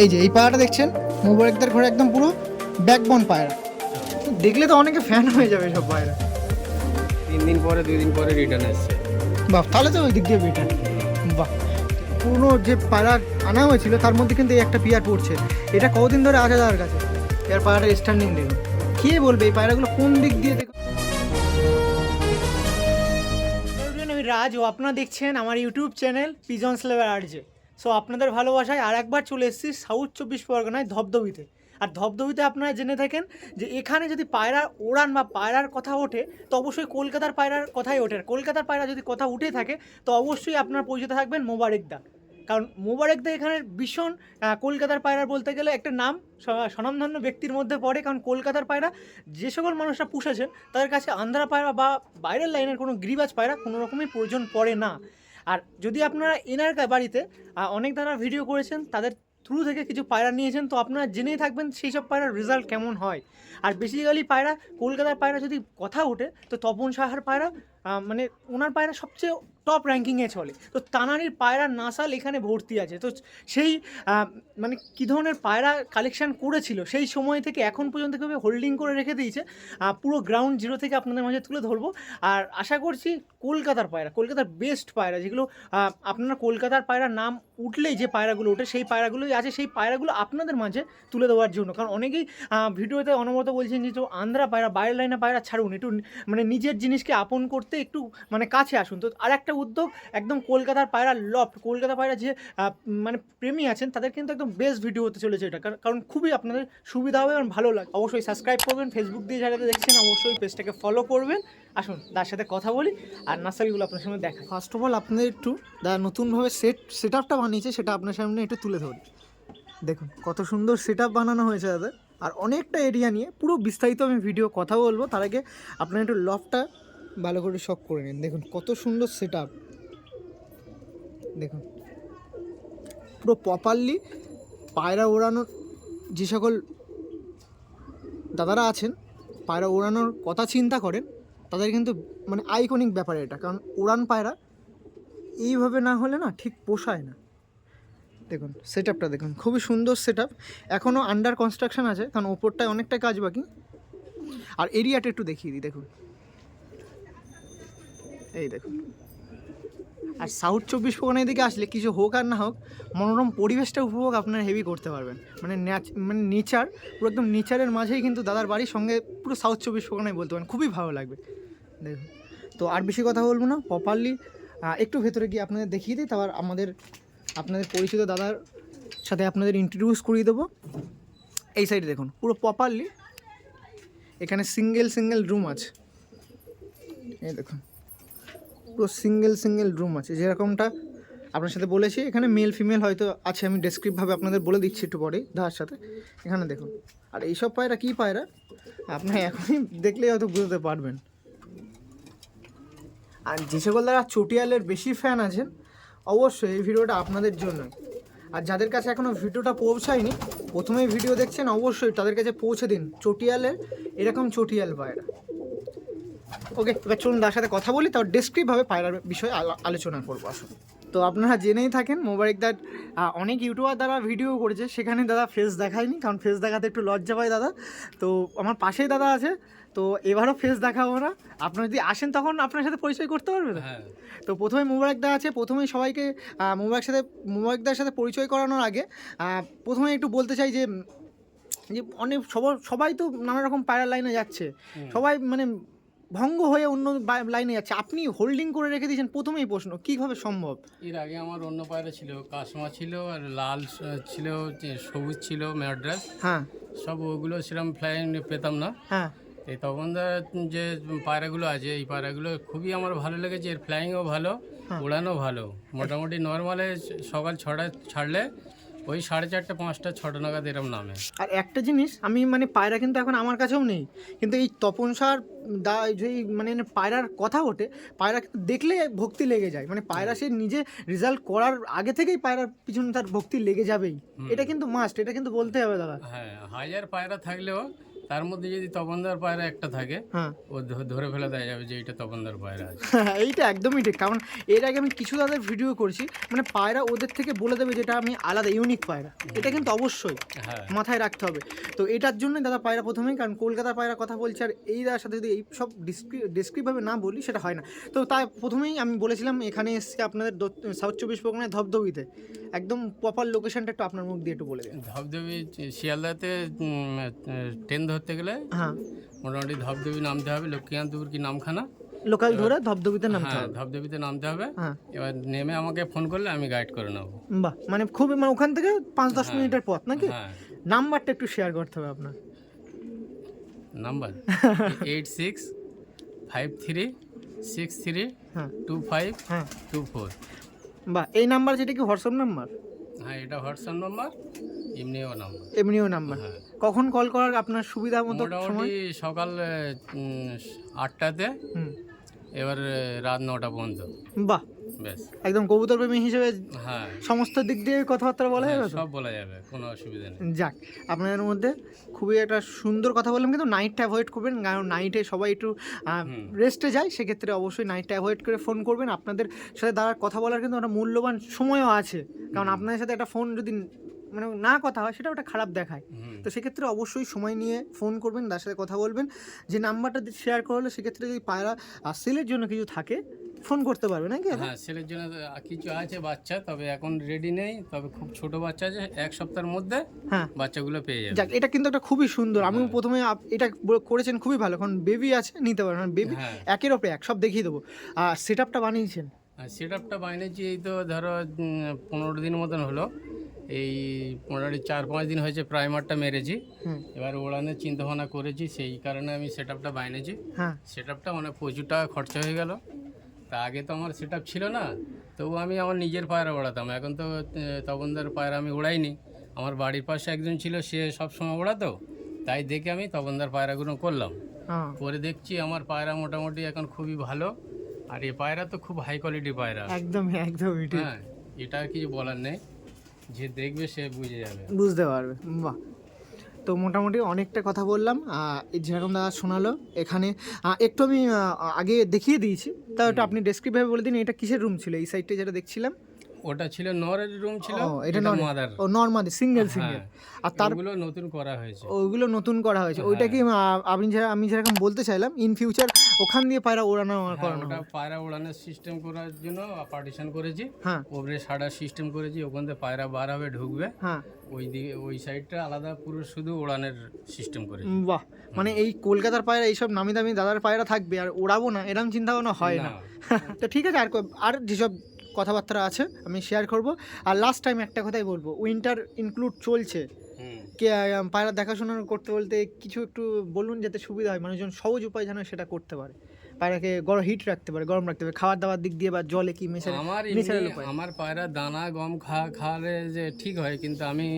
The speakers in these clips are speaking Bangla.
এই যে এই পায়রাটা দেখছেন? মোবারকদার ঘরে একদম পুরো ব্যাকবন পায়রা। দেখলে তো অনেকে ফ্যান হয়ে যাবে সব পায়রা। তিন দিন পরে দুই দিন পরে রিটার্ন এসছে বাহ তাহলে তো ওই দিক দিয়ে রিটার্ন বাহ পুরনো যে পায়রা আনা হয়েছিল তার মধ্যে কিন্তু এই একটা পিয়ার পড়ছে। এটা কতদিন ধরে আছে তার কাছে? এর পায়রাটা স্ট্যান্ডিং দেখুন কে বলবে এই পায়রাগুলো কোন দিক দিয়ে দেখুন আমি রাজ ও আপনারা দেখছেন আমার ইউটিউব চ্যানেল পিজন স্লেভার আর্জে সো আপনাদের ভালোবাসায় আর একবার চলে এসেছি সাউথ চব্বিশ পরগনায় ধবধবিতে। আর ধবধবিতে আপনারা জেনে থাকেন যে এখানে যদি পায়রার ওড়ান বা পায়রার কথা ওঠে, তো অবশ্যই কলকাতার পায়রার কথাই ওঠে। কলকাতার পায়রা যদি কথা উঠে থাকে, তো অবশ্যই আপনার পরিচিত থাকবেন মোবারকদা। কারণ মোবারকদা এখানে ভীষণ কলকাতার পায়রা বলতে গেলে একটা নাম স্বনামধন্য ব্যক্তির মধ্যে পড়ে। কারণ কলকাতার পায়রা, যে সকল মানুষরা পুষেছেন, তাদের কাছে আন্ধ্রা পায়রা বা বাইরের লাইনের কোনো গিরিবাজ পায়রা কোনো রকমই প্রয়োজন পড়ে না। আর যদি আপনারা এনার বাড়িতে অনেক দ্বারা ভিডিও করেছেন, তাদের থ্রু থেকে কিছু পায়রা নিয়েছেন, তো আপনারা জেনেই থাকবেন সেই সব পায়রার রেজাল্ট কেমন হয়। আর বেসিক্যালি পায়রা, কলকাতার পায়রা যদি কথা ওঠে, তো তপন সাহার পায়রা মানে ওনার পায়রা সবচেয়ে টপ র্যাঙ্কিংয়ে চলে। তো তানারির পায়রা নাসাল এখানে ভর্তি আছে। তো সেই মানে কী ধরনের পায়রা কালেকশান করেছিল, সেই সময় থেকে এখন পর্যন্ত কীভাবে হোল্ডিং করে রেখে দিয়েছে। পুরো গ্রাউন্ড জিরো থেকে আপনাদের মাঝে তুলে ধরবো। আর আশা করছি কলকাতার পায়রা, কলকাতার বেস্ট পায়রা, যেগুলো আপনারা কলকাতার পায়রার নাম উঠলেই যে পায়রাগুলো ওঠে, সেই পায়রাগুলোই আছে। সেই পায়রাগুলো আপনাদের মাঝে তুলে দেওয়ার জন্য। কারণ অনেকেই ভিডিওতে অনবরত বলছেন যে একটু আন্ধ্রা পায়রা বাইরের লাইনে পায়রা ছাড়ুন, একটু মানে নিজের জিনিসকে আপন করতে একটু মানে কাছে আসুন। তো আর একটা উদ্যোগ একদম কলকাতার পায়রা লফট কলকাতা পায়রা যে মানে প্রেমী আছেন, তাদের কিন্তু একদম বেস্ট ভিডিও হতে চলেছে এটা। কারণ- খুবই আপনাদের সুবিধা হবে এবং ভালো লাগে। অবশ্যই সাবস্ক্রাইব করবেন ফেসবুক দিয়ে যারা দেখছেন, অবশ্যই পেজটাকে ফলো করবেন। আসুন, তার সাথে কথা বলি আর নার্সারিগুলো আপনার সামনে দেখা ফার্স্ট অফ অল আপনাদের একটু, যারা নতুনভাবে সেট সেট আপটা বানিয়েছে, সেটা আপনার সামনে একটু তুলে ধরি। দেখুন, কত সুন্দর সেট বানানো হয়েছে তাদের। আর অনেকটা এরিয়া নিয়ে পুরো বিস্তারিত আমি ভিডিও কথা বলব। তার আগে আপনারা একটু লফটা ভালো করে শখ করে নিন। দেখুন, কত সুন্দর সেট দেখুন, পুরো প্রপারলি পায়রা ওড়ানোর যে সকল দাদারা আছেন, পায়রা ওড়ানোর কথা চিন্তা করেন, তাদের কিন্তু মানে আইকনিক ব্যাপার এটা। কারণ উড়ান পায়রা, এইভাবে না হলে না ঠিক পোষায় না। দেখুন সেট দেখুন, খুবই সুন্দর সেট আপ এখনও আন্ডার কনস্ট্রাকশন আছে, কারণ ওপরটায় অনেকটা কাজ বাকি। আর এরিয়াটা একটু দেখিয়ে দিই, দেখুন। এই দেখুন আর সাউথ চব্বিশ পরগনা এদিকে আসলে কিছু হোক আর না হোক, মনোরম পরিবেশটা উপভোগ আপনারা হেভি করতে পারবেন। মানে মানে নেচার পুরো একদম নেচারের মাঝেই কিন্তু দাদার বাড়ির সঙ্গে পুরো সাউথ চব্বিশ পরগনায় বলতে পারেন, খুবই ভালো লাগবে। দেখুন। তো আর বেশি কথা বলব না প্রপারলি একটু ভেতরে গিয়ে আপনাদের দেখিয়ে দিই, তারপর আমাদের, আপনাদের পরিচিত দাদার সাথে আপনাদের ইন্ট্রোডিউস করিয়ে দেবো। এই সাইডে দেখুন, পুরো প্রপারলি এখানে সিঙ্গেল সিঙ্গেল রুম আছে। এই দেখুন। পুরো সিঙ্গেল সিঙ্গেল রুম আছে। যেরকমটা আপনার সাথে বলেছি, এখানে মেল ফিমেল হয়তো আছে, আমি ডেসক্রিপভাবে আপনাদের বলে দিচ্ছি একটু পরেই, দাদার সাথে। এখানে দেখুন। আর এইসব পায়রা কী পায়রা? আপনি এখনই দেখলেই হয়তো বুঝতে পারবেন। আর যে সকল যারা চটিয়ালের বেশি ফ্যান আছেন, অবশ্যই এই ভিডিওটা আপনাদের জন্য। আর যাদের কাছে এখনও ভিডিওটা পৌঁছায়নি, প্রথমেই ভিডিও দেখছেন, অবশ্যই তাদের কাছে পৌঁছে দিন। চটিয়ালের এরকম চটিয়াল পায়রা। ওকে এবার চলুন তার সাথে কথা বলি তারপর ডেসক্রিপভাবে পায়রার বিষয়ে আলো- আলোচনা করব আসুন। তো আপনারা জেনেই থাকেন মোবাইল দাদ অনেক ইউটিউবার দ্বারা ভিডিও করেছে সেখানে দাদা ফেস দেখায়নি কারণ ফেস দেখাতে একটু লজ্জা পায় দাদা। তো আমার পাশেই দাদা আছে তো এবারও ফেস দেখাবো না। আপনারা যদি আসেন তখন আপনার সাথে পরিচয় করতে পারবে তো? হ্যাঁ। তো প্রথমে মোবারকদা আছে প্রথমেই সবাইকে মোবারক সাথে মোবারকদার সাথে পরিচয় করানোর আগে প্রথমে একটু বলতে চাই যে যে অনেক সবার সবাই তো নানা রকম পায়রা লাইনে যাচ্ছে। সবাই মানে ভঙ্গ হয়ে অন্য লাইনে যাচ্ছে। আপনি হোল্ডিং করে রেখে দিয়েছেন প্রথমেই প্রশ্ন কীভাবে সম্ভব? এর আগে আমার অন্য পায়রা ছিল কাসমা ছিল আর লাল ছিল সবুজ ছিল ম্যাড্রাস। হ্যাঁ। সব ওগুলো সেরকম ফ্লাইং পেতাম না। হ্যাঁ। এই তখন যে পায়রাগুলো আছে এই পায়রাগুলো খুবই আমার ভালো লেগেছে। এর ফ্লাইংও ভালো উড়ানো ভালো। মোটামুটি নর্মালে সকাল ছটায় ছাড়লে ওই সাড়ে চারটে পাঁচটা ছটা নাগাদ এরম নামে। আর একটা জিনিস আমি মানে পায়রা কিন্তু এখন আমার কাছেও নেই। কিন্তু এই তপন সার দা যেই মানে পায়রার কথা ওঠে পায়রা কিন্তু দেখলে ভক্তি লেগে যায়। মানে পায়রা সে নিজে রেজাল্ট করার আগে থেকেই পায়রার পিছনে তার ভক্তি লেগে যাবেই। এটা কিন্তু মাস্ট এটা কিন্তু বলতে হবে দাদা। হ্যাঁ হাজার পায়রা থাকলেও তার মধ্যে যদি তপনদার পায়রা একটা থাকে হ্যাঁ। ও ধরে ফেলে দেওয়া যাবে যে এইটা তপনদার পায়রা আছে। এইটা একদমই ঠিক। কারণ এর আগে আমি কিছু তাদের ভিডিও করছি মানে পায়রা ওদের থেকে বলে দেবে যেটা আমি আলাদা ইউনিক পায়রা। এটা কিন্তু অবশ্যই হ্যাঁ। মাথায় রাখতে হবে। তো এটার জন্যই দাদা পায়রা প্রথমেই কারণ কলকাতার পায়রা কথা বলছি আর এই দাদার সাথে যদি এই সব ডিসক্রিপভাবে না বলি সেটা হয় না। তো তাই প্রথমেই আমি বলেছিলাম এখানে এসে আপনাদের সাউথ চব্বিশ পরগনায় ধবধবিতে। একদম প্রপার লোকেশনটা একটু আপনার মুখ দিয়ে একটু বলে দেন। ধবধবি শিয়ালদাতে ট্রেন ধরতে গেলে হ্যাঁ। মোটামুটি ধবধবি নামতে হবে লক্ষ্মীকান্তপুর কি নামখানা? লোকাল ধরে ধবধবিতে নামতে হ্যাঁ হবে। ধবধবিতে নামতে হবে। হ্যাঁ। এবার নেমে আমাকে ফোন করলে আমি গাইড করে নেব। বাহ মানে খুবই মানে ওখান থেকে পাঁচ দশ মিনিটের পথ নাকি? হ্যাঁ। নাম্বারটা একটু শেয়ার করতে হবে আপনার। Number? Eight six five three six three হ্যাঁ। টু ফাইভ হ্যাঁ। টু ফোর বাহ এই নাম্বার যেটা কি হোয়াটসঅ্যাপ নাম্বার? হ্যাঁ এটা হোয়াটসঅ্যাপ নাম্বার এমনিও নাম্বার। এমনিও নাম্বার। হ্যাঁ। কখন কল করার আপনার সুবিধা মতো সময়? মোটামুটি সকাল আটটাতে এবার রাত নটা পর্যন্ত। বাহ! একদম কবুতর প্রেমী হিসেবে হ্যাঁ। সমস্ত দিক দিয়ে কথাবার্তা বলা হ্যাঁ, যাবে সব বলা যাবে কোনো অসুবিধা নেই। যাক আপনাদের মধ্যে খুবই একটা সুন্দর কথা বললাম কিন্তু নাইটটা অ্যাভয়েড করবেন কারণ নাইটে সবাই একটু রেস্টে যায় সেক্ষেত্রে অবশ্যই নাইটটা অ্যাভয়েড করে ফোন করবেন। আপনাদের সাথে দাঁড়ার কথা বলার কিন্তু একটা মূল্যবান সময়ও আছে। কারণ আপনাদের সাথে একটা ফোন যদি মানে না কথা হয় সেটা ওটা খারাপ দেখায়। তো সেক্ষেত্রে অবশ্যই সময় নিয়ে ফোন করবেন তার সাথে কথা বলবেন। যে নাম্বারটা শেয়ার করা হলে সেক্ষেত্রে যদি পায়রা সেলের জন্য কিছু থাকে ফোন করতে পারবে নাকি হ্যাঁ ছেলের জন্য কিছু আছে বাচ্চা তবে এখন রেডি নেই তবে খুব ছোট বাচ্চা আছে এক সপ্তাহের মধ্যে হ্যাঁ। বাচ্চাগুলো পেয়ে যাবে। যাক এটা কিন্তু একটা খুবই সুন্দর। আমিও হ্যাঁ। প্রথমে এটা করেছেন খুবই ভালো কারণ বেবি আছে নিতে পারেন বেবি হ্যাঁ। একের ওপরে এক সব দেখিয়ে দেবো। আর সেট আপটা বানিয়েছেন? সেট আপটা বানিয়েছি এই তো ধরো পনেরো দিন মতন হলো। এই মোটামুটি চার পাঁচ দিন হয়েছে প্রাইমারটা মেরেছি। এবার ওড়ানোর চিন্তাভাবনা করেছি সেই কারণে আমি সেট আপটা বানিয়েছি। হ্যাঁ। সেট আপটা অনেক প্রচুর টাকা খরচা হয়ে গেল। তা আগে তো আমার সেট ছিল না তবু আমি আমার নিজের পায়রা ওড়াতাম। এখন তো তপনদার পায়রা আমি ওড়াইনি। আমার বাড়ির পাশে একজন ছিল সে সব সময় ওড়াতো। তাই দেখে আমি তপনদার পায়রাগুলো করলাম। হ্যাঁ। করে দেখছি আমার পায়রা মোটামুটি এখন খুবই ভালো। আর এই পায়রা তো খুব হাই কোয়ালিটি পায়রা। একদমই একদমই ঠিক। হ্যাঁ এটা কিছু বলার নেই। যে দেখবে সে বুঝে যাবে। বুঝতে পারবে। বাহ। তো মোটামুটি অনেকটা কথা বললাম যেরকম দাদা শোনালো এখানে একটু আমি আগে দেখিয়ে দিয়েছি তা ওটা আপনি ডেসক্রিপভাবে বলে দিন এটা কিসের রুম ছিল এই সাইডটা যেটা দেখছিলাম? ওটা ছিল নরের রুম ছিল ও, এটা নর্মাদার ও নর্মাদার সিঙ্গেল সিঙ্গেল আর তার তারগুলো নতুন করা হয়েছে। ওইগুলো নতুন করা হয়েছে ওইটা কি আহ, আপনি আমি যেরকম বলতে চাইলাম ইন ফিউচার ওখান দিয়ে পায়রা ওড়ানো হ্যাঁ, করানো ওটা পায়রা ওড়ানোর সিস্টেম করার জন্য পার্টিশন করেছি। হ্যাঁ। ওপরে সাড়া সিস্টেম করেছি ওখান থেকে পায়রা বার হবে ঢুকবে। হ্যাঁ। ওই দিকে ওই সাইডটা আলাদা পুরো শুধু ওড়ানোর সিস্টেম করেছি। বাহ! মানে এই কলকাতার পায়রা এইসব নামি দামি দাদার পায়রা থাকবে আর ওড়াবো না এরকম চিন্তা ভাবনা হয় না। তো ঠিক আছে আর আর যেসব কথাবার্তা আছে আমি শেয়ার করব। আর লাস্ট টাইম একটা কথাই বলব উইন্টার ইনক্লুড চলছে। কে পায়রা দেখাশোনা করতে বলতে কিছু একটু বলুন যাতে সুবিধা হয় মানুষজন সহজ উপায় যেন সেটা করতে পারে। পায়রাকে গরম হিট রাখতে পারে গরম রাখতে পারে খাবার দাবার দিক দিয়ে বা জলে কি মেশালে আমার আমার পায়রা দানা গম খা খাওয়ালে যে ঠিক হয় কিন্তু আমি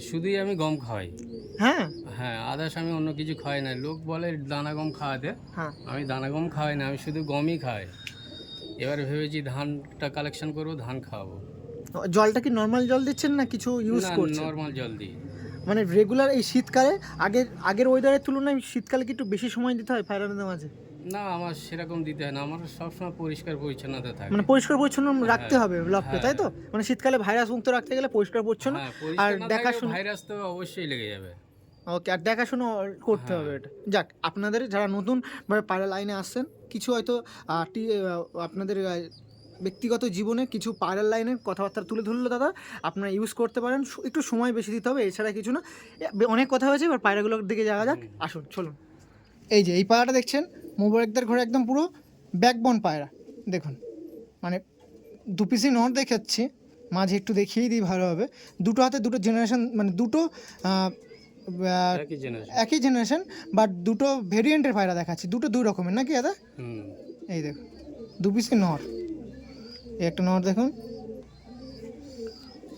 শুধুই আমি গম খাওয়াই। হ্যাঁ? হ্যাঁ আদার্স আমি অন্য কিছু খাওয়াই না। লোক বলে দানা গম খাওয়াতে হ্যাঁ। আমি দানা গম খাওয়াই না আমি শুধু গমই খাই। এবার ভেবেছি ধানটা কালেকশন করব ধান খাওয়াবো। জলটা কি নর্মাল জল দিচ্ছেন না কিছু ইউজ করছেন? নর্মাল জল দিই। মানে রেগুলার এই শীতকালে আগের আগের ওয়েদারের তুলনায় শীতকালে কি একটু বেশি সময় দিতে হয় পায়রাদের মাঝে? না আমার সেরকম দিতে হয় না আমার সবসময় পরিষ্কার পরিচ্ছন্নতা থাকে। মানে পরিষ্কার পরিচ্ছন্ন রাখতে হ্যাঁ, হবে ব্লককে তাই তো? মানে শীতকালে ভাইরাস মুক্ত রাখতে গেলে পরিষ্কার পরিচ্ছন্ন আর পরিষ্কার না দেখাশোনা- ভাইরাস তো অবশ্যই লেগে যাবে। ওকে আর দেখাশুনো করতে হ্যাঁ। হবে এটা। যাক আপনাদের যারা নতুন পায়রা লাইনে আসছেন কিছু হয়তো আপনাদের ব্যক্তিগত জীবনে কিছু পায়রার লাইনের কথাবার্তা তুলে ধরলো দাদা। আপনারা ইউজ করতে পারেন একটু সময় বেশি দিতে হবে এছাড়া কিছু না। অনেক কথা হয়েছে এবার পায়রাগুলোর দিকে যাওয়া যাক। আসুন চলুন। এই যে এই পায়রাটা দেখছেন মোবারকদের ঘরে একদম পুরো ব্যাকবন পায়রা। দেখুন মানে দু পিসি নট দেখাচ্ছি মাঝে একটু দেখিয়েই দিই ভালো হবে। দুটো হাতে দুটো জেনারেশন মানে দুটো একই জেনারেশন বাট দুটো ভেরিয়েন্টের পায়রা দেখাচ্ছি। দুটো দুই রকমের নাকি দাদা? এই দেখুন দু পিসি নর একটা নম্বর দেখুন।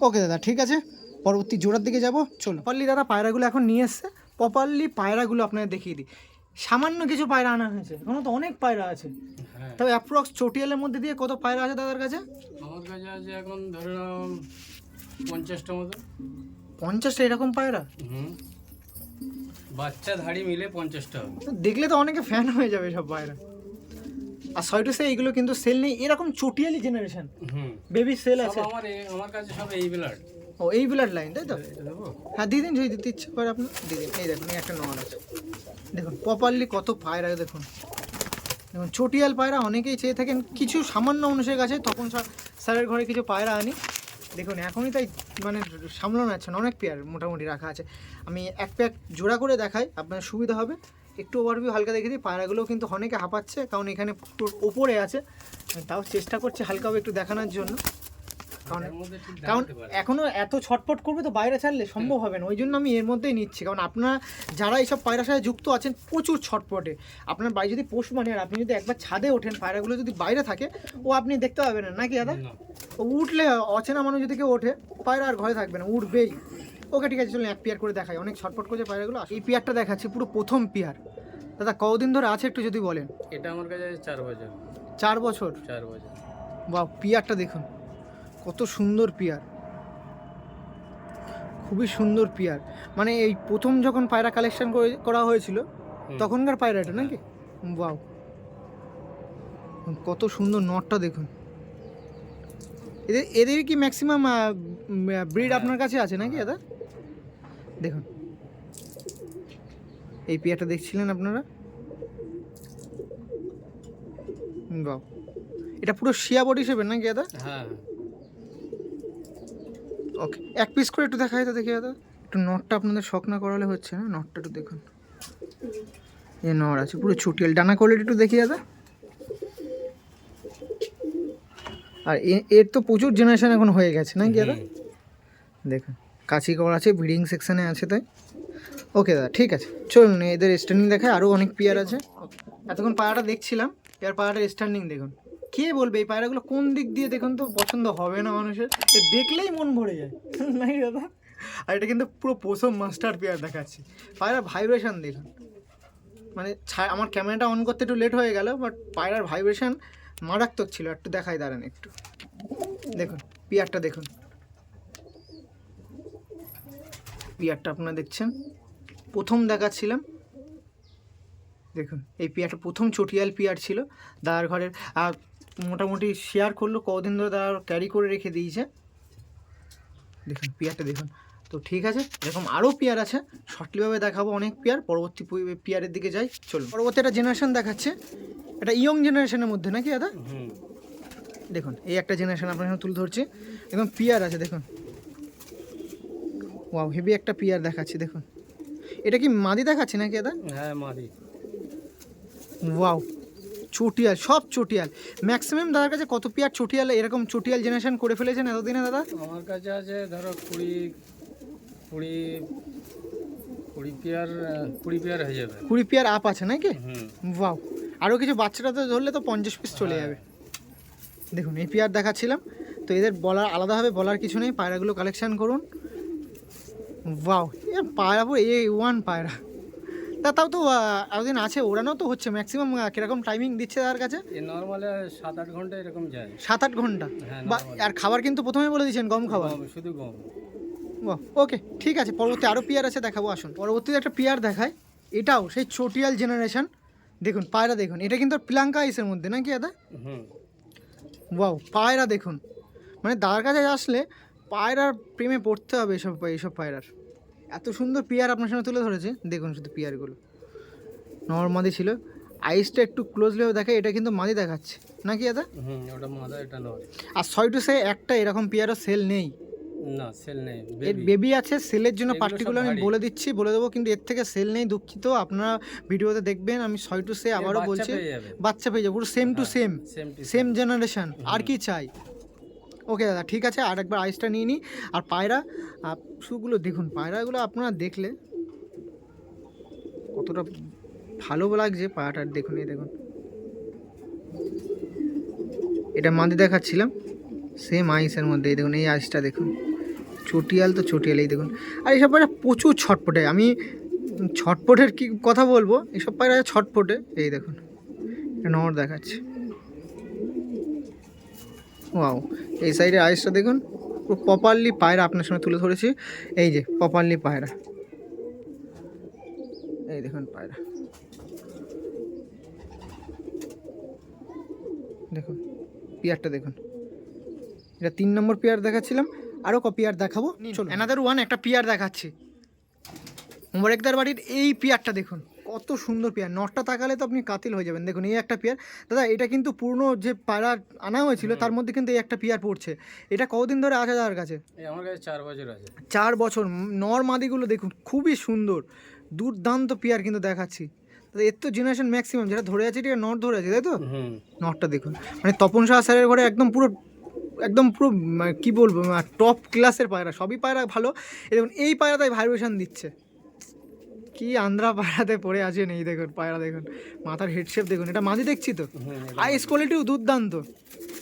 ওকে দাদা ঠিক আছে। পরবর্তী জোড়ার দিকে যাব। চলো। পারলি দাদা পায়রাগুলো এখন নিয়ে এসছে। প্রপারলি পায়রাগুলো আপনাদের দেখিয়ে দিই। সামান্য কিছু পায়রা আনা হয়েছে। এখনও তো অনেক পায়রা আছে। হ্যাঁ। তবে অ্যাপ্রক্স চটিয়ালের মধ্যে দিয়ে কত পায়রা আছে দাদার কাছে? আমার কাছে আছে এখন ধরো পঞ্চাশটা মতো। পঞ্চাশটা এরকম পায়রা? হুম। বাচ্চা ধাড়ি মিলে পঞ্চাশটা দেখলে তো অনেকে ফ্যান হয়ে যাবে সব পায়রা। আর সয়টু সে এইগুলো কিন্তু সেল নেই। এরকম চটিয়ালি জেনারেশন হুম। বেবি সেল আছে। আমার আমার কাছে সব এই ব্লাড ও এই ব্লাড লাইন তাই তো? হ্যাঁ দিদিন যদি দিতে ইচ্ছে করে আপনার। দিদিন এই দেখুন একটা নর আছে। দেখুন প্রপারলি কত পায়রা দেখুন। দেখুন চটিয়াল পায়রা অনেকেই চেয়ে থাকেন কিছু সামান্য মানুষের কাছে তখন স্যার- স্যারের ঘরে কিছু পায়রা আনি। দেখুন এখনই তাই মানে সামলানো যাচ্ছে না অনেক পেয়ার মোটামুটি রাখা আছে। আমি এক প্যাক জোড়া করে দেখাই আপনার সুবিধা হবে। একটু ওভারভিউ হালকা দেখে দিই। পায়রাগুলোও কিন্তু অনেকে হাঁপাচ্ছে কারণ এখানে পুরো ওপরে আছে। তাও চেষ্টা করছি হালকাভাবে একটু দেখানোর জন্য। কারণ কারণ দেখাতে পারে। এখনও এত ছটপট করবে তো বাইরে ছাড়লে সম্ভব হবে না। ওই জন্য আমি এর মধ্যেই নিচ্ছি। কারণ আপনারা যারা এইসব পায়রার সাথে যুক্ত আছেন প্রচুর ছটপটে আপনার বাড়ি যদি পোষ মানে আর আপনি যদি একবার ছাদে ওঠেন পায়রাগুলো যদি বাইরে থাকে ও আপনি দেখতে পাবেন না। নাকি দাদা? ও উঠলে অচেনা মানুষ যদি কেউ ওঠে পায়রা আর ঘরে থাকবে না উঠবেই। ওকে ঠিক আছে চলুন এক পেয়ার করে দেখাই। অনেক ছটপট করছে পায়রাগুলো। এই পেয়ারটা দেখাচ্ছি পুরো প্রথম পেয়ার। দাদা কদিন ধরে আছে একটু যদি বলেন? এটা আমার কাছে চার বছর। চার বছর? চার বছর। বা পিয়ারটা দেখুন কত সুন্দর পিয়ার। খুবই সুন্দর পিয়ার। মানে এই প্রথম যখন পায়রা কালেকশন করা হয়েছিল তখনকার পায়রা এটা নাকি? বাও কত সুন্দর নটটা দেখুন। এদের এদের কি ম্যাক্সিমাম ব্রিড হ্যাঁ। আপনার কাছে আছে নাকি দাদা? দেখুন। এই পিয়ারটা দেখছিলেন আপনারা? বাও এটা পুরো শিয়া বডি হিসেবে নাকি দাদা হ্যাঁ। ওকে এক পিস করে একটু দেখাই তো দেখি দাদা একটু নটটা আপনাদের শখ না করালে হচ্ছে না নটটা একটু দেখুন। এ নর আছে পুরো ছুটিয়াল। ডানা কোয়ালিটি একটু দেখি দাদা আর এর তো প্রচুর জেনারেশন এখন হয়ে গেছে না কি দাদা দেখুন। কাছি করা আছে ব্রিডিং সেকশানে আছে তাই? ওকে দাদা ঠিক আছে। চলুন এদের স্ট্যান্ডিং দেখায় আরও অনেক পেয়ার আছে। এতক্ষণ পায়রাটা দেখছিলাম এবার পায়রাটার স্ট্যান্ডিং দেখুন। কে বলবে এই পায়রাগুলো কোন দিক দিয়ে দেখুন তো পছন্দ হবে না মানুষের? এ দেখলেই মন ভরে যায়। নাই দাদা। আর এটা কিন্তু পুরো প্রথম মাস্টার পেয়ার দেখাচ্ছি। পায়রার ভাইব্রেশন দেখুন। মানে আমার ক্যামেরাটা অন করতে একটু লেট হয়ে গেল বাট পায়রার ভাইব্রেশন মারাত্মক ছিল। একটু দেখাই দাঁড়ান একটু। দেখুন পিয়ারটা দেখুন। পিয়ারটা আপনারা দেখছেন। প্রথম দেখাচ্ছিলাম। দেখুন এই পিয়ারটা প্রথম চটিয়াল পিয়ার ছিল দাদার ঘরের। আর মোটামুটি শেয়ার করল কদিন ধরে দাদা ক্যারি করে রেখে দিয়েছে। দেখুন পিয়ারটা দেখুন। তো ঠিক আছে এরকম আরও পেয়ার আছে। শর্টলিভাবে দেখাবো অনেক পেয়ার পরবর্তী পেয়ারের দিকে যাই। চলুন। পরবর্তী একটা জেনারেশন দেখাচ্ছে। এটা ইয়ং জেনারেশনের মধ্যে নাকি দাদা? হুম। দেখুন এই একটা জেনারেশন আপনার তুলে ধরছি। একদম পিয়ার আছে দেখুন। ওয়াও হেভি একটা পিয়ার দেখাচ্ছি দেখুন। এটা কি মাদি দেখাচ্ছে নাকি দাদা হ্যাঁ মাদি। ওয়াও চটিয়াল সব চটিয়াল। ম্যাক্সিমাম দাদার কাছে কত পিয়ার চটিয়াল এরকম চটিয়াল জেনারেশন করে ফেলেছেন এতদিনে দাদা? আমার কাছে আছে ধরো কুড়ি কুড়ি কুড়ি পেয়ার কুড়ি পেয়ার হয়ে যাবে। কুড়ি পিয়ার আপ আছে নাকি? ওয়াও আরও কিছু বাচ্চাটা তো ধরলে তো পঞ্চাশ পিস চলে যাবে। দেখুন এই পেয়ার দেখাচ্ছিলাম। তো এদের বলার আলাদাভাবে বলার কিছু নেই পায়রাগুলো কালেকশান করুন। ওয়াও এ পায়রা পুরো এ ওয়ান পায়রা তা তাও তো আহ, এতদিন আছে ওড়ানো তো হচ্ছে ম্যাক্সিমাম কীরকম টাইমিং দিচ্ছে তার কাছে? নর্মালে সাত আট ঘণ্টা এরকম যায়। সাত আট ঘণ্টা? হ্যাঁ বা আর খাবার কিন্তু প্রথমে বলে দিয়েছেন গম খাবার? শুধু গম। ওকে ঠিক আছে পরবর্তী আরও পিয়ার আছে দেখাবো আসুন। পরবর্তীতে একটা পিয়ার দেখায় এটাও সেই চটিয়াল জেনারেশন দেখুন পায়রা দেখুন এটা কিন্তু প্লাঙ্কা আইসের মধ্যে নাকি দাদা? হুম। ওয়াও পায়রা দেখুন। মানে দাদার কাছে আসলে পায়রার প্রেমে পড়তে হবে এসব এইসব পায়রার। এত সুন্দর পিয়ার আপনার সামনে তুলে ধরেছে। দেখুন শুধু পিয়ারগুলো। নর্মাদি ছিল। আইসটা একটু ক্লোজলি দেখে এটা কিন্তু মাদি দেখাচ্ছে। নাকি দাদা? হুম ওটা মাদা এটা নয় আর ছয় টু সে একটা এরকম পিয়ারও সেল নেই। না সেল নেই এর বেবি আছে সেলের জন্য পার্টিকুলার আমি বলে দিচ্ছি বলে দেবো কিন্তু এর থেকে সেল নেই দুঃখিত। আপনারা ভিডিওতে দেখবেন আমি ছয় টু সে আবারও বলছি বাচ্চা পেয়ে যাব পুরো same to same same generation আর কি চাই? ওকে দাদা, ঠিক আছে, আর একবার আইসটা নিয়ে নিই। আর পায়রা শুগুলো দেখুন, পায়রাগুলো আপনারা দেখলে কতটা ভালো লাগছে পায়রাটা, দেখুন, এই দেখুন। এটা মাদি দেখাচ্ছিলাম সেম আইসের মধ্যে, এই দেখুন, এই আইসটা দেখুন। চটিয়াল তো চটিয়াল, এই দেখুন। আর এইসব পায়রা প্রচুর ছটপটে, আমি ছটপটের কি কথা বলব? এইসব পায়রা ছটপটে, এই দেখুন। নর দেখাচ্ছে। ওয়াও এই সাইডে আইসটা দেখুন পুরো প্রপারলি পায়রা আপনার সামনে তুলে ধরেছি। এই যে প্রপারলি পায়রা। এই দেখুন পায়রা। দেখুন পেয়ারটা দেখুন। এটা তিন নম্বর পেয়ার দেখাচ্ছিলাম আরও ক পেয়ার দেখাবো? চলো অ্যানাদার ওয়ান একটা পেয়ার দেখাচ্ছি। মোবারকদার বাড়ির এই পেয়ারটা দেখুন। কত সুন্দর পেয়ার। নটটা তাকালে তো আপনি কাতিল হয়ে যাবেন। দেখুন এই একটা পেয়ার। দাদা এটা কিন্তু পুরনো যে পায়রা আনা হয়েছিল তার মধ্যে কিন্তু এই একটা পেয়ার পড়ছে। এটা কতদিন ধরে আছে দাদার কাছে? আমার কাছে চার বছর আছে। চার বছর। নর মাদিগুলো দেখুন খুবই সুন্দর। দুর্দান্ত পেয়ার কিন্তু দেখাচ্ছি। এর তো জেনারেশন ম্যাক্সিমাম যেটা ধরে আছে এটা নট ধরে আছে তাই তো? নটটা দেখুন। মানে তপন শাহ স্যারের ঘরে একদম পুরো একদম পুরো মানে কি বলব টপ ক্লাসের পায়রা। সবই পায়রা ভালো। এই দেখুন এই পায়রাটাই ভাইব্রেশন দিচ্ছে। কি আন্দ্রা পায়রাতে পড়ে আছে নেই দেখুন পায়রা দেখুন মাথার হেডশেপ দেখুন এটা মাঝে দেখছি তো? হুম আইস কোয়ালিটিও দুর্দান্ত।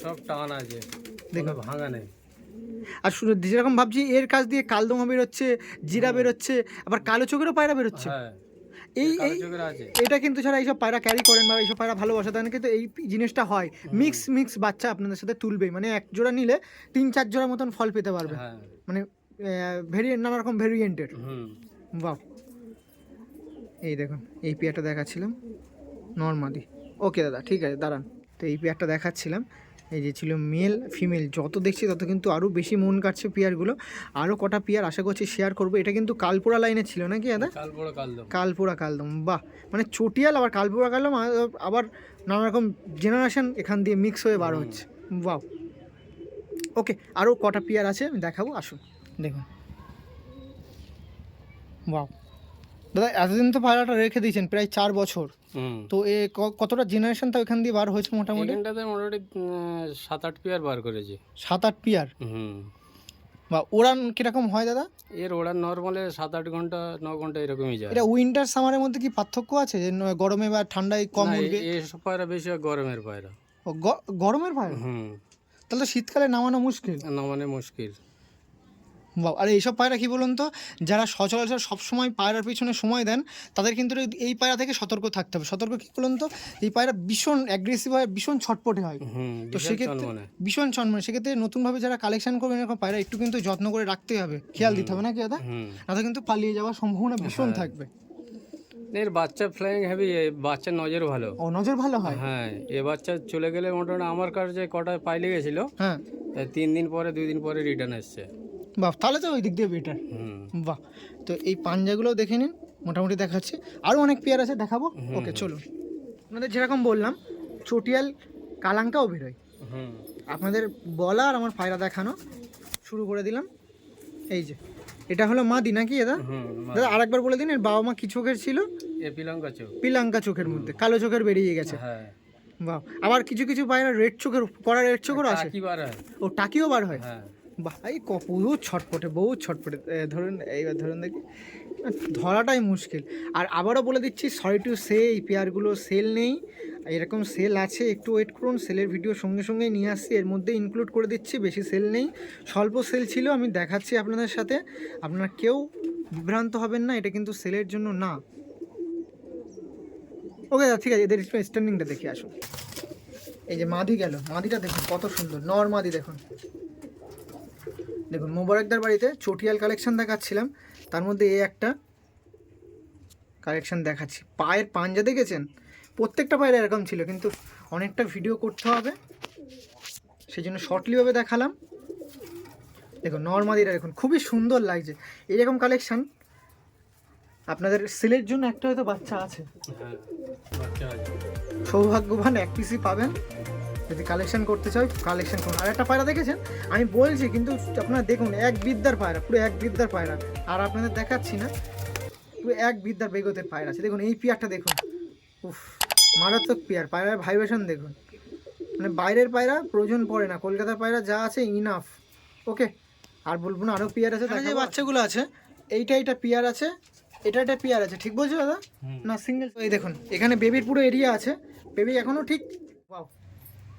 সব টান আছে দেখুন। ভাঙা নেই। আর শুধু যেরকম ভাবছি এর কাছ দিয়ে কালদমা বেরোচ্ছে জিরা বেরোচ্ছে আবার কালো চোখেরও পায়রা বেরোচ্ছে। হ্যাঁ এই এই এটা কিন্তু ছাড়া এইসব পায়রা ক্যারি করেন বা এইসব পায়রা ভালোবাসা দেন কিন্তু এই জিনিসটা হয়। মিক্স মিক্স বাচ্চা আপনাদের সাথে তুলবেই। মানে এক জোড়া নিলে তিন চার জোড়া মতন ফল পেতে পারবে। হ্যাঁ। মানে ভেরিয়েন্ট নানা রকম ভেরিয়েন্টের বাহ। এই দেখুন এই পেয়ারটা দেখাচ্ছিলাম নর্মালি ওকে দাদা ঠিক আছে দাঁড়ান। তো এই পেয়ারটা দেখাচ্ছিলাম এই যে ছিল মেল ফিমেল যত দেখছি তত কিন্তু আরও বেশি মন কাটছে পেয়ারগুলো। আরও কটা পেয়ার আশা করছি শেয়ার করব। এটা কিন্তু কালপোড়া লাইনে ছিল নাকি দাদা? কালপোড়া কালদম। বাহ! মানে চটিয়াল আবার কালপোড়া কালদম আবার নানা রকম জেনারেশন এখান দিয়ে মিক্স হয়ে বার হচ্ছে। বাহ! ওকে আরও কটা পেয়ার আছে আমি দেখাবো আসুন দেখুন। বাহ! দাদা এতদিন তো পায়রাটা রেখে দিয়েছেন প্রায় চার বছর। তো এ কতটা জেনারেশন তো এখান দিয়ে বার হয়েছে মোটামুটি? এখানটাতে মোটামুটি সাত আট পেয়ার বার করেছি। সাত আট পেয়ার বা ওড়ান কীরকম হয় দাদা? এর ওড়ান নর্মালে সাত আট ঘণ্টা ন ঘণ্টা এরকমই যায়। এটা উইন্টার সামারের মধ্যে কি পার্থক্য আছে? যে গরমে বা ঠান্ডায় কম উঠবে? এসব পায়রা বেশি হয় গরমের পায়রা। গরমের পায়রা? হুম। তাহলে শীতকালে নামানো মুশকিল। না মানে মুশকিল। বাহ আর এইসব পায়রা কি বলুন তো? যারা সচরাচর সবসময় পায়রার পিছনে সময় দেন তাদের কিন্তু এই- পায়রা থেকে সতর্ক থাকতে হবে। সতর্ক কি বলুন তো? এই পায়রা ভীষণ অ্যাগ্রেসিভ হয় ভীষণ ছটপটে হয়। তো সেক্ষেত্রে। ভীষণ চন্মনে। সেক্ষেত্রে নতুনভাবে যারা কালেকশন করবেন এরকম পায়রা একটু কিন্তু যত্ন করে রাখতেই হবে। খেয়াল দিতে হবে না কি দাদা না কিন্তু পালিয়ে যাওয়ার সম্ভাবনা ভীষণ থাকবে। এর বাচ্চা ফ্লাইং হেভি বাচ্চার নজর ভালো। ও নজর ভালো হয়? হ্যাঁ এ বাচ্চা চলে গেলে মোটামুটি আমার কাছে কটা পাইলে গেছিল হ্যাঁ। তিন দিন পরে দুই দিন পরে রিটার্ন এসছে। বাহ তাহলে তো ওই দিক দিয়ে বেটার বাহ তো এই পাঞ্জাগুলোও দেখে নিন মোটামুটি দেখাচ্ছে। আরও অনেক পেয়ার আছে দেখাবো? ওকে চলুন। আপনাদের যেরকম বললাম চটিয়াল কালাঙ্কাও বেরোয়। আপনাদের বলা আর আমার পায়রা দেখানো শুরু করে দিলাম। এই যে এটা হলো মাদি নাকি দাদা দাদা আরেকবার বলে দিন এর বাবা মা কি চোখের ছিল? পিলঙ্কা চোখ। পিলাঙ্কা চোখের মধ্যে কালো চোখের বেরিয়ে গেছে। হ্যাঁ। বাহ আবার কিছু কিছু পায়রা রেড চোখের কড়া রেড চোখেরও আছে ও টাকিও বার হয়? হ্যাঁ। বাহ এই ক বহুত ছটপটে বহুত ছটপটে। ধরুন, এইবার ধরুন দেখি। ধরাটাই মুশকিল। আর আবারও বলে দিচ্ছি সরি টু সে এই পেয়ারগুলো সেল নেই। এরকম সেল আছে, একটু ওয়েট করুন সেলের ভিডিও সঙ্গে সঙ্গেই নিয়ে আসছি। এর মধ্যে ইনক্লুড করে দিচ্ছি, বেশি সেল নেই। স্বল্প সেল ছিল, আমি দেখাচ্ছি আপনাদের সাথে। আপনারা কেউ বিভ্রান্ত হবেন না, এটা কিন্তু সেলের জন্য না। ওকে ঠিক আছে, এদের স্ট্যান্ডিংটা দেখে আসুন। এই যে মাদি গেল, মাদিটা দেখুন, কত সুন্দর, নর মাদি দেখুন। দেখুন মোবারকদার বাড়িতে চটিয়াল কালেকশান দেখাচ্ছিলাম। তার মধ্যে এই একটা কালেকশান দেখাচ্ছি। পায়ের পাঞ্জা দেখেছেন? প্রত্যেকটা পায়ের এরকম ছিল কিন্তু অনেকটা ভিডিও করতে হবে। সেই জন্য শর্টলিভাবে দেখালাম। দেখুন নর্মাদিরা দেখুন খুবই সুন্দর লাগছে। এইরকম কালেকশান আপনাদের সেলের জন্য একটা হয়তো বাচ্চা আছে। হ্যাঁ বাচ্চা আছে। সৌভাগ্যবান এক পিসি পাবেন। যদি কালেকশন করতে চাই কালেকশন করুন। আর একটা পায়রা দেখেছেন? আমি বলছি কিন্তু আপনারা দেখুন এক বিদ্যার পায়রা পুরো এক বিদ্যার পায়রা। আর আপনাদের দেখাচ্ছি না পুরো এক বিদ্যার বেগতের পায়রা আছে। দেখুন এই পেয়ারটা দেখুন। উফ মারাত্মক পেয়ার পায়রার ভাইব্রেশন দেখুন। মানে বাইরের পায়রা প্রয়োজন পড়ে না কলকাতার পায়রা যা আছে ইনাফ ওকে আর বলব না আরও পেয়ার আছে যে বাচ্চাগুলো আছে এইটা এইটা পেয়ার আছে এটা একটা পেয়ার আছে ঠিক বলছো দাদা? না সিঙ্গেল এই দেখুন এখানে বেবির পুরো এরিয়া আছে। বেবি এখনও ঠিক Wow,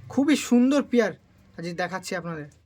খুবই সুন্দর পেয়ার আজ দেখাচ্ছি আপনাদের।